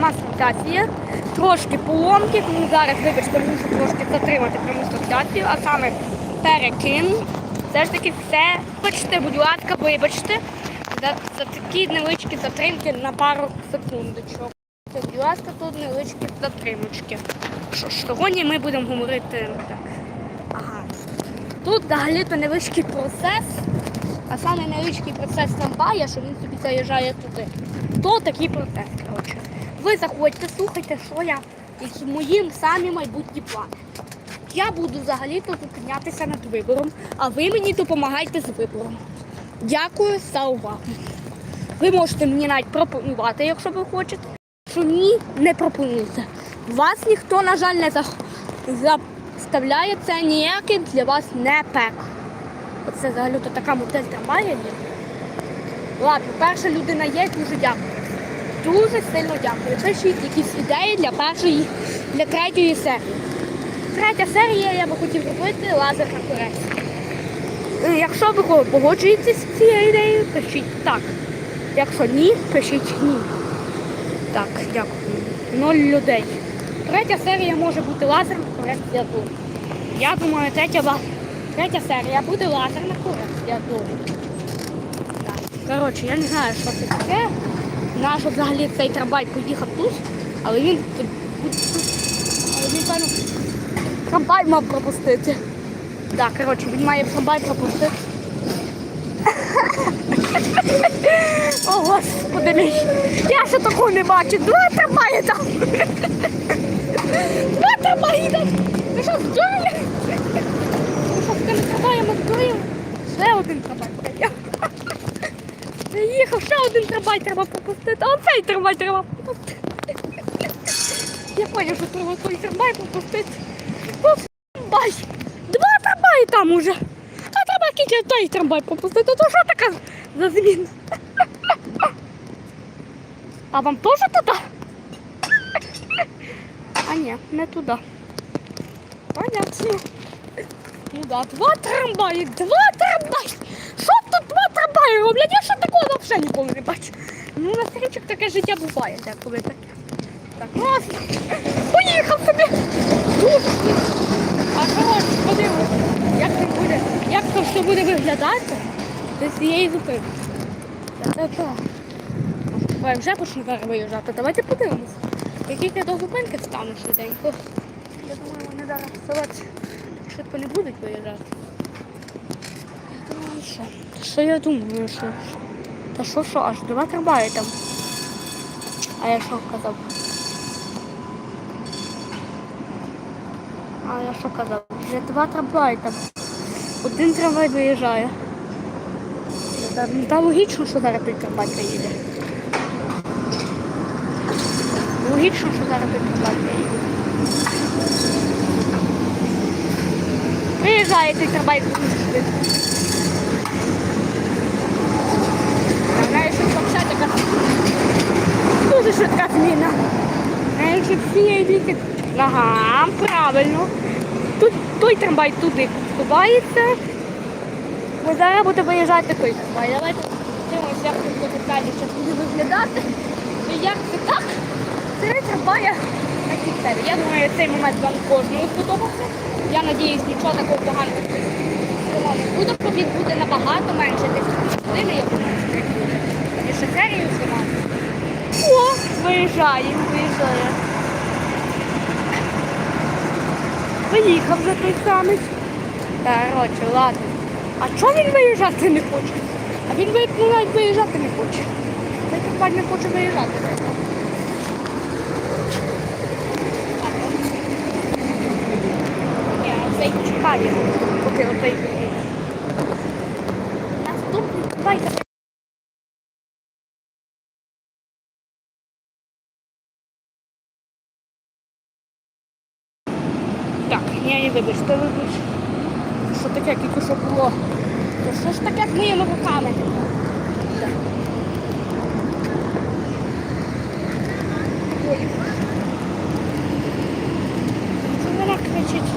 пряма трансляція. Трошки поломки, тому зараз, вибачте, мушу трошки затримати пряму трансляцію, а саме перекин. Все ж таки все. Вибачте, будь ласка, вибачте за, за такі невеличкі затримки на пару секундочок. Будь ласка, тут невеличкі затримочки. Що ж, сьогодні ми будемо говорити так. Ага. Тут взагалі-то невеличкий процес, а саме невеличкий процес трамвая, що він собі заїжджає туди. То такий процес, коротше. Ви заходьте, слухайте, що я із моїм самі майбутні плани. Я буду взагалі-то зупинятися над вибором, а ви мені допомагайте з вибором. Дякую за увагу. Ви можете мені навіть пропонувати, якщо ви хочете. Що ні, не пропонуйте. Вас ніхто, на жаль, не заставляє це ніякий для вас не пек. Оце взагалі то така модель трамвая є. Ладно, перша людина є, дуже дякую. Дуже сильно дякую. Пишіть якісь ідеї для першої, для третьої серії. Третя серія я би хотів робити лазерна корекція. Е, Якщо ви погоджуєтесь з цією ідеєю, пишіть так. Якщо ні, пишіть ні. Так, дякую. Ноль людей. Третя серія може бути лазерна корекція зору. Я думаю, третя, третя серія буде лазерна зору. Так. Коротше, я не знаю, що це таке. Наш взагалі цей трамвай поїхав тут, але він. Але він певно трамвай мав пропустити. Так, коротше, він має трамвай пропустити. О, господи мій. Я ще такого не бачу. Два трамваї там. Два трамваї там. Ви що, здурили? Ви що, з тим трамваєм здурили? Ще один трамвай. стояв. Приїхав, ще один трамвай треба пропустити. А оцей трамвай треба пропустити. Я поняв, що треба той трамвай пропустити. Трамвай. Два трамваї там уже. А треба тільки той трамвай пропустити. То що така за зміна? А вам теж туди? А ні, не туди. Понятно. Ну да, два трамваї, два трамваї. Трамваї роблять? Я ще такого взагалі ніколи не бачу. Ну, на стрічок таке життя буває, деколи таке. Так, класно. Поїхав собі. Тут. А що подивимось, як це буде, як це все буде виглядати з цієї зупинки. Та-та-та. Вже почну виїжджати. Давайте подивимось. Які я до зупинки стану швиденько. Я думаю, вони зараз селець швидко не будуть виїжджати. Що? Що я думаю, що? Та що, що, аж два трамваї там. А я що казав? А я що казав? Вже два трамваї там. Один трамвай виїжджає. Та, ну, та логічно, що зараз той трамвай приїде. Логічно, що зараз той трамвай приїде. Приїжджає той трамвай швидко. А знаєш, що взагалі така дуже швидка зміна. Знаєш, що всі йдуть. Ага, правильно. Тут той трамвай туди ховається. Бо зараз буде виїжджати той трамвай. Давайте подивимося, як це буде далі зараз буде виглядати. І як це так? Три трамвая на цій. Я думаю, цей момент вам кожному сподобався. Я надіюсь, нічого такого поганого не буде, бо він буде набагато менше десь години, як у серію знімати. О, виїжджає, виїжджає. Виїхав вже той самий. Коротше, ладно. А чого він виїжджати не хоче? А він ну, навіть виїжджати не хоче. Компаній не хоче виїжджати. Цей поки виїде. Наступний, давайте. Так, ні, ні, вибачте, вибач. Що таке тільки що було? То що ж таке з моїми руками? Так. Ой. Що вона кричить?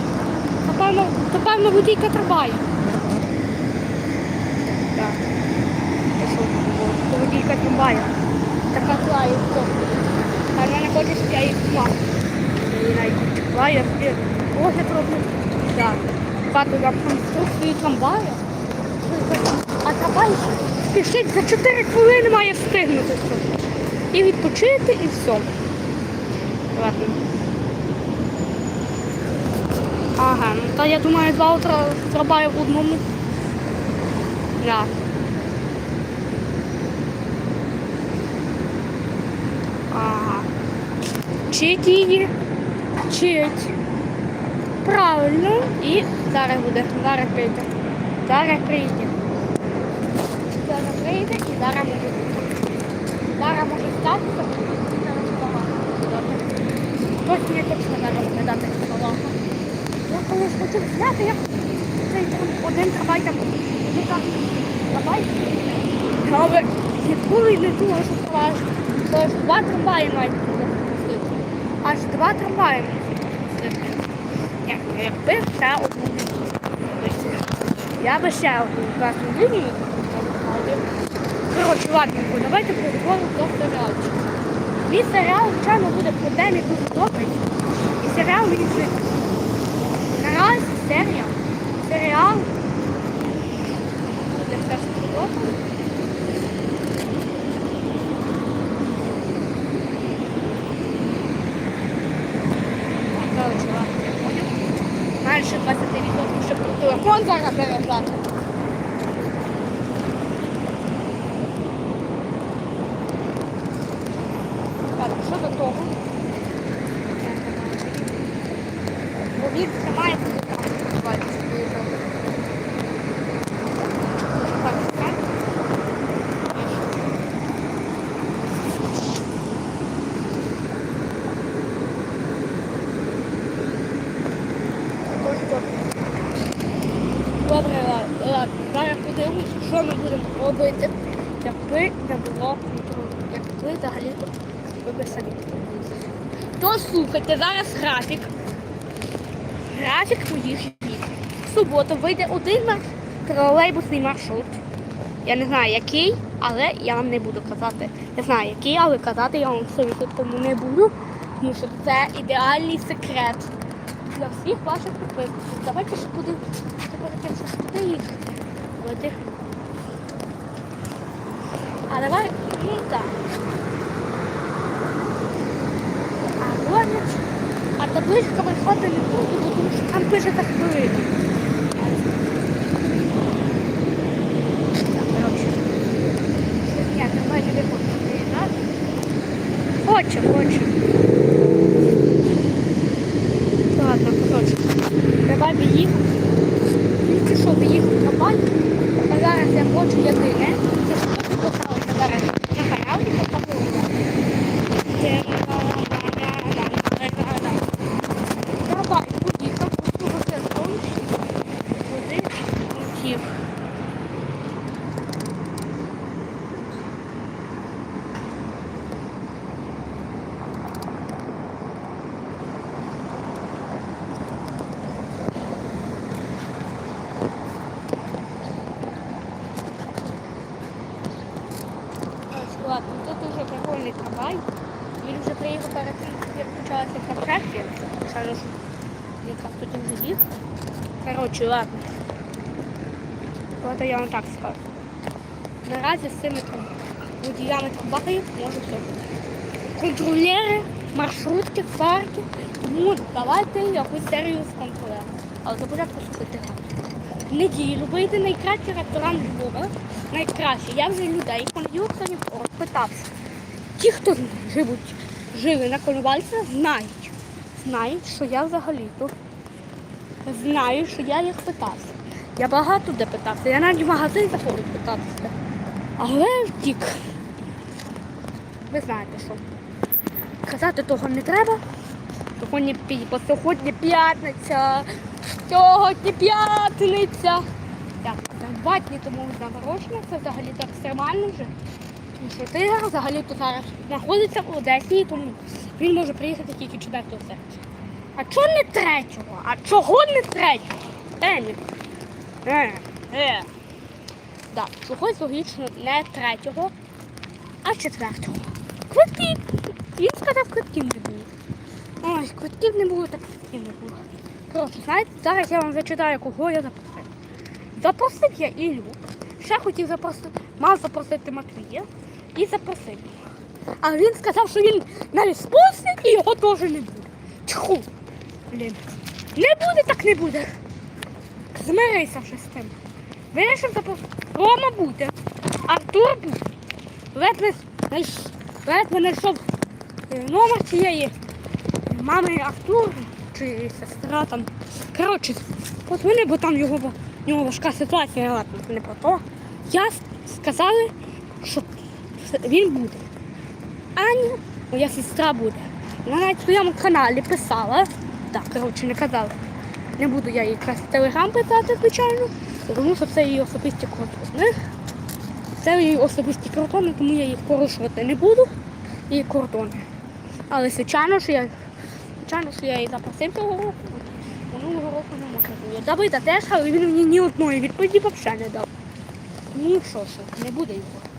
Напевно, напевно, водійка трамваю. Так. Це що було? Це водійка трамваю. Така клає. Хай мене хоче, щоб я їх. Я її навіть я собі огляд роблю. Так. Бачу я конструкцію трамвая. А трамвай спішить за 4 хвилини має встигнути. І відпочити, і все. Ладно. Ага, ну то я думаю, завтра зробаю в одному. Да. Чить її. Чить. Правильно. І зараз буде. Зараз прийде. Зараз прийде. Зараз прийде і зараз може. Зараз може статися. Хтось мені точно зараз не дати слова. Я колись хотів зняти, я цей там один трамвай там. Ну так, трамвай. Але ніколи не думав, що два трамваї буде пустити. Аж два трамваї якби ще одну лінію. Я би ще одну красну лінію. Коротше, ладненько, давайте переговоримо до серіалу. Мій серіал, звичайно, буде про Демі дуже добрий. І серіал мені звикли. Наразі серія. Серіал. Буде все ж сподобано. Коротше, ладно, я понял. Менше 20% щоб про телефон зараз переглядати. Так, що до того? Бо він тримає там. бачиш, виїжджав. Так, так. Ось так. Добре, ладно, ладно. Зараз подивимось, що ми будемо робити, якби не було контролю. Якби взагалі ви би самі. То зараз графік. Графік моїх днів. В суботу вийде один тролейбусний маршрут. Я не знаю який, але я вам не буду казати. Не знаю який, але казати я вам совіту тому не буду. Тому що це ідеальний секрет для всіх ваших підписників. Давайте ще ж туди їхати. А давай ну так. А. А табличка виходить не буду, тому що там пише так виходить. Хоче, хоче. Ладно, коротше. Давай їхати. Тільки що їхав трамвай. А зараз я хочу єдине. Це що тут поставити зараз на каналі поставити. Трамвай поїхав, послухався сонці. Куди летів. Ось, Ладно, тут уже трамвай. Він вже приїхав перед тим, як почалася концерті. Зараз якраз тут вже їх. Коротше, ладно. От я вам так скажу. Наразі з цими водіями трамваїв може все. Контролери, маршрутки, парки. Тому давайте якусь серію з контролером. Але спочатку слухайте графік. В неділю вийде найкращий ресторан Львова. Найкращий. Я вже людей сьогодні розпитався. Ті, хто живуть, жили на Коновальця, знають. Знають, що я взагалі тут. Знаю, що я їх питався. Я багато де питався. Я навіть в магазин заходив питатися. Але втік. Ви знаєте що. Казати того не треба. Сьогодні, бо сьогодні п'ятниця. Сьогодні п'ятниця. Так, дні тому заморожено, це взагалі так екстремально вже. Що взагалі тут зараз знаходиться в Одесі, тому він може приїхати тільки 4 серпня. А чого не третього? А чого не третього? Емі. Е, е. Чогось логічно не третього, а четвертого. Квитки Він сказав, квитків не було. Ой, квитків не було, так квитків не було. Коротше, знаєте, зараз я вам зачитаю, кого я запросив. Запросив я Ілю. Ще хотів запросити, мав запросити Матвія і запросив. А він сказав, що він навіть спустить і його теж не буде. Тьху. Блін. Не буде, так не буде. Змирися вже з тим. Вирішив запросити. Рома буде. Артур буде. Ледве знайшов е, номер цієї мами Артур чи сестра там. Коротше, подзвони, бо там його, в нього важка ситуація, не про то. Я сказали, що він буде. Аня, моя сестра буде. Вона в своєму каналі писала. Так, коротше, не казала. Не буду я їй якраз телеграм писати, звичайно, тому що це її особисті кордони. Це її особисті кордони, тому я їх порушувати не буду. Її кордони. Але звичайно, що я звичайно, що я її запросив цього року. Минулого року не можна було. Давида теж, але він мені ні одної відповіді взагалі не дав. Ну що ж, не буде його.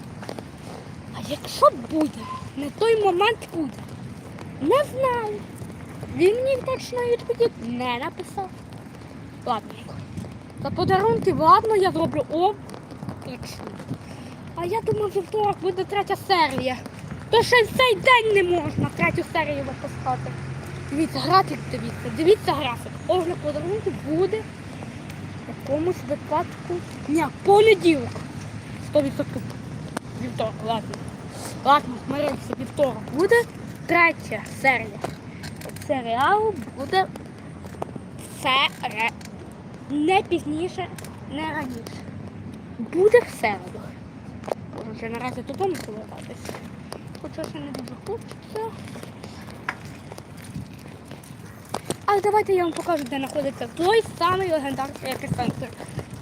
Якщо буде, не той момент буде. Не знаю. Він мені точно відповідь не написав. Ладненько. За подарунки, ладно, я зроблю оплічно. А я думав, вівторок буде третя серія. То ще в цей день не можна третю серію випускати. Дивіться, графік дивіться, дивіться графік. Огляд подарунку буде в якомусь випадку. Ні, понеділок. 100% вівторок, ладно. Ладно, миримося, вівторок. Буде третя серія. Серіалу буде сере... не пізніше, не раніше. Буде в середу. Вже наразі додому повертатись. Хоча ще не дуже хочеться. Але давайте я вам покажу, де знаходиться той самий легендарний епіцентр.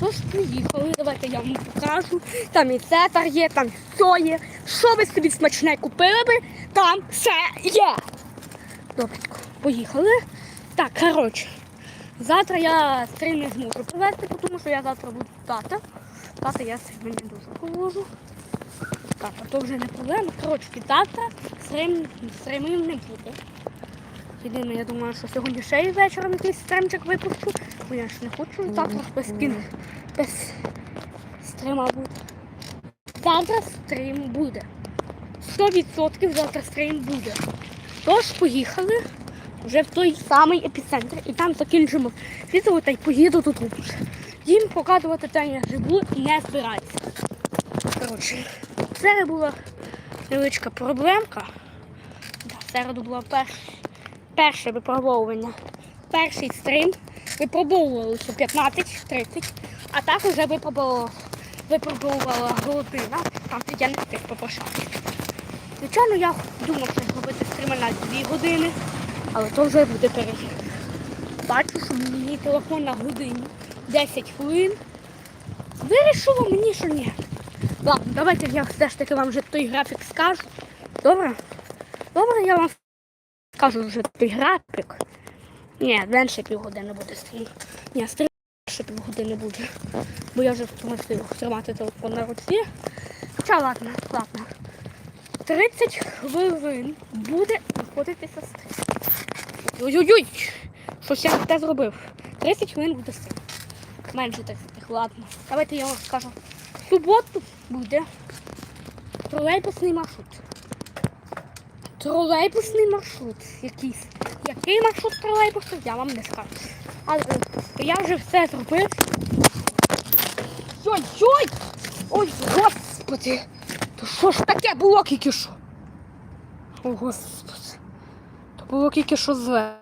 Тож приїхали, давайте я вам покажу. Там і цетар є, там все є. Що ви собі смачне купили би, там все є. Добре, поїхали. Так, коротше. Завтра я стрім не зможу провести, тому що я завтра буду тата. Тата я стрім не дуже положу. Так, а то вже не проблема. Коротше, завтра стрім, стримів не буде. Єдине, я думаю, що сьогодні ще й вечором якийсь стримчик випущу, бо я ж не хочу завтра без кін, без стрима бути. Завтра стрім буде. 100% завтра стрім буде. Тож поїхали вже в той самий епіцентр і там закінчимо відео та й поїду додому. Їм показувати те, я живу, не збирається. Коротше, це була невеличка проблемка. Да, в середу було перш, перше випробовування. Перший стрім випробовувалося 15-30, а так вже випробувала, година, там я не встиг попрошати. Звичайно, я думав, що зробити стріми на 2 години, але то вже буде перевірка. Бачу, що мені телефон на годині 10 хвилин. Вирішило мені, що ні. Ладно, давайте я все ж таки вам вже той графік скажу. Добре? Добре, я вам скажу вже той графік. Ні, менше півгодини буде стрім. Ні, стрім ще півгодини буде. Бо я вже втомився тримати телефон на руці. Хоча ладно, ладно. 30 хвилин буде знаходитися стрім. Ой-ой-ой! Щось я те зробив. 30 хвилин буде стрім. Менше 30, ладно. Давайте я вам скажу. В суботу буде тролейбусний маршрут. Тролейбусний маршрут якийсь. Який маршрут тролейбусу, я вам не скажу. Але я вже все зробив. Ой-ой! Ой, господи! То що ж таке було тільки що? О, господи. То було тільки що зле.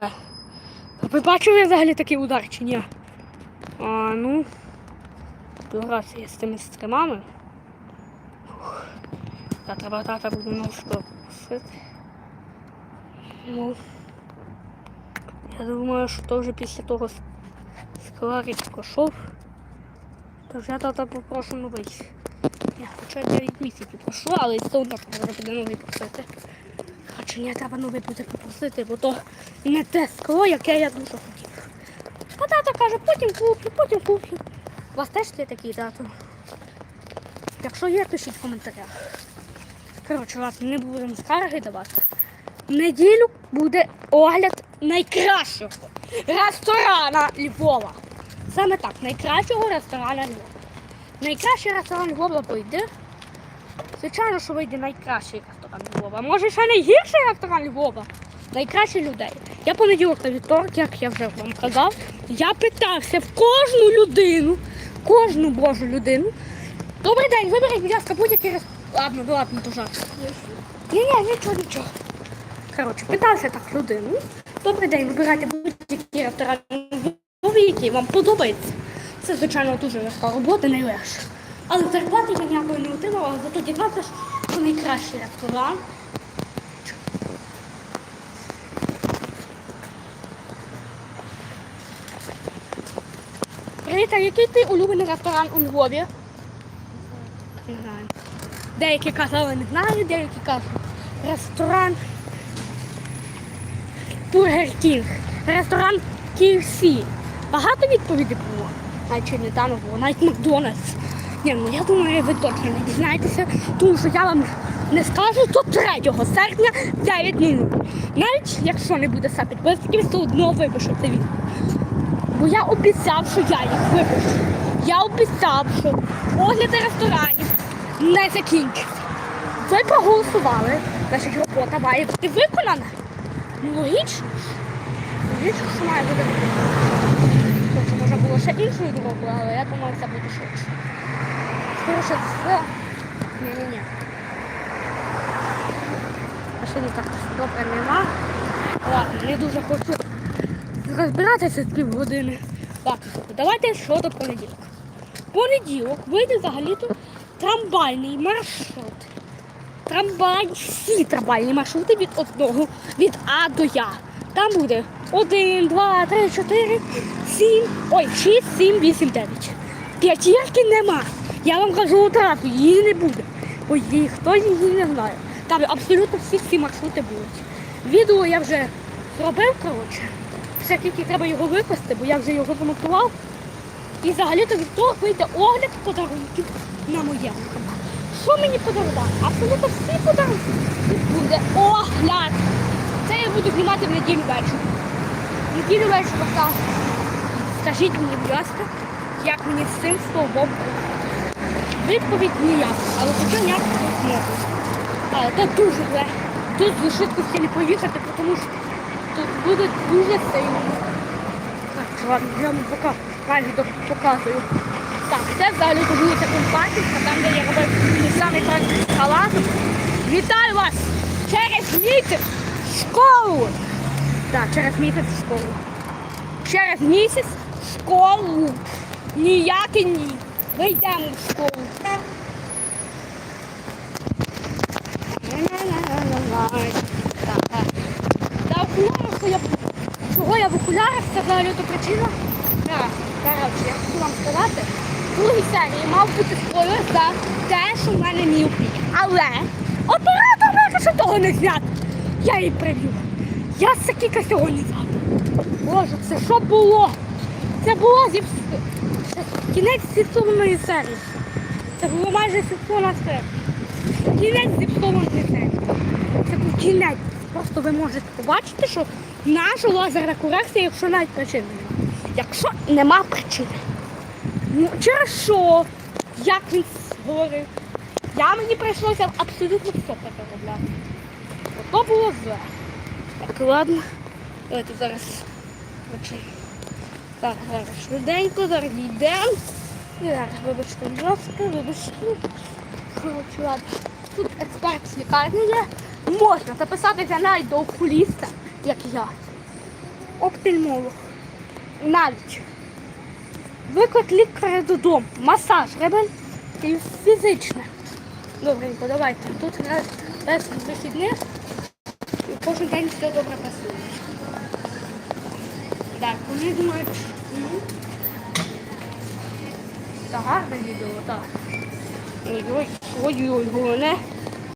Ви бачили взагалі такий удар чи ні? А, ну. Співгрався я з тими стримами. Та треба тата буде ножку пустити. Ну. Я думаю, що то вже після того скларить кошов. То вже тата попрошу новий. Я хоча 9 місяців пройшло, але все одно треба буде новий просити. Хоча ні, треба новий буде попросити, бо то не те скло, яке я дуже хотів. А тато каже, потім куплю, потім куплю. У вас теж є такий тато? Якщо є, пишіть в коментарях. Коротше, ладно, не будемо скарги давати. в неділю буде огляд найкращого ресторана Львова. Саме так, найкращого ресторана Львова. Найкращий ресторан Львова вийде. Звичайно, що вийде найкращий ресторан Львова. Може, ще найгірший ресторан Львова. Найкращі людей. Я понеділок та вівторок, як я вже вам казав, я питався в кожну людину, кожну божу людину. Добрий день, виберіть, будь ласка, будь-який ресторан. Ладно, ну ладно, жарт. Ні, ні, нічого, нічого. Коротше, питався так людину. Добрий день, вибирайте будь-який ресторан Львові, який вам подобається. Це, звичайно, дуже легка робота, найлегше. Але зарплати я ніякої не отримала, зато дізнався, що найкращий ресторан. Привіт, а який ти улюблений ресторан у Львові? Не знаю. Деякі казали, не знаю, деякі кажуть. Ресторан Бургер Кінг. Ресторан KFC. Багато відповідей було. Навіть не там було, навіть Макдональдс. Ні, ну я думаю, ви точно не дізнаєтеся, тому що я вам не скажу до 3 серпня 9.00. Навіть якщо не буде 100 підписників, все одно випишете відео. Бо я обіцяв, що я їх випишу. Я обіцяв, що огляди ресторанів не закінчаться. Ви проголосували, значить робота має бути виконана. Ну логічно. Логічно, що має бути. Тобто можна було ще іншою дорогою, але я думаю, це буде швидше. Скоріше все. Ні-ні-ні. Машини так добре нема. Ладно, не дуже хочу розбиратися з півгодини. Так, давайте щодо понеділка. Понеділок вийде взагалі-то трамвайний маршрут. Трамвай, всі трамвайні маршрути від одного, від А до Я. Там буде 1, 2, 3, 4, 7, ой, 6, 7, 8, 9. П'ятірки нема. Я вам кажу одразу, її не буде. Бо її хто її не знає. Там абсолютно всі ці маршрути будуть. Відео я вже зробив, коротше. Ще тільки треба його випасти, бо я вже його замонтував. І взагалі-то від того вийде огляд подарунків на моєму. Що мені подарували? Абсолютно всі подарунки. Буде огляд. Це я буду знімати в неділю вечір. В неділю вечір так. Скажіть мені, будь ласка, як мені з цим стовбом? Відповідь ніяк, але хоча ніяк не зможу. Але це дуже зле. Тут з швидкості не поїхати, тому що тут буде дуже сильно. Так, ладно, я вам пока показую. Так, це взагалі вулиця Компатівська, там, де я робив кращий салат. Вітаю вас! Через місяць в школу! Так, через місяць в школу. Через місяць в школу. Ніяке ні. Ми йдемо в школу. Та окуляри, що я чого я в окулярах, це взагалі то причина. Так, коротше, я хочу вам сказати, другій серії мав бути спойлер за те, що в мене міопік. Але оператор каже, що того не зняти. Я її приб'ю. Я Сакіка сьогодні завтра. Боже, це що було? Це було зі кінець зіпсованої серії. Це було майже зіпсована серія. Кінець зіпсованої серії. Це був кінець. Просто ви можете побачити, що наша лазерна корекція, якщо навіть причини немає. Якщо нема причини. Ну, через що? Як він говорив? Я мені прийшлося абсолютно все переробляти. Ото було зле. Так, ладно. Давайте зараз. Коротше, Так, зараз швиденько, зараз йдемо. І зараз, вибачте, ласка, вибачте. Коротше, ладно. Тут експерт з лікарні є. Можна записатися навіть до окуліста, як я. Оптимолог. Навіть. Виклик лікаря додому. Масаж, і фізичне. Добренько, давайте. Тут раз, без вихідних і кожен день все добре працює. Так, вони думають. ну, Та гарне відео, так. Ой-ой, ой-ой, головне.